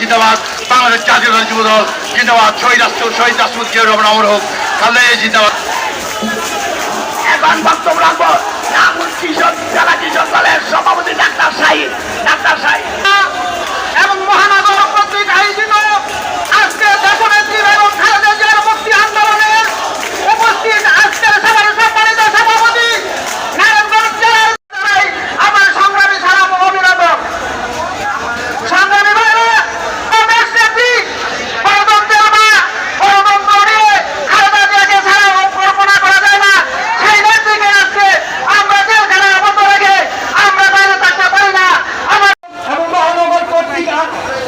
জিন্দাবাদ। বাংলাদেশ জাতীয় দল যুব দল জিন্দাবাদ। শহীদ রাষ্ট্র শহীদ রাষ্ট্রপতি রহমান, অমর হোক। খালেদ জিন্দাবাদ। এখন বক্তব্য রাখব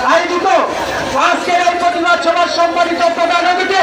আয়োজিত আজকের এই প্রতিবাদ সভার সম্মানিত প্রধান অতিথি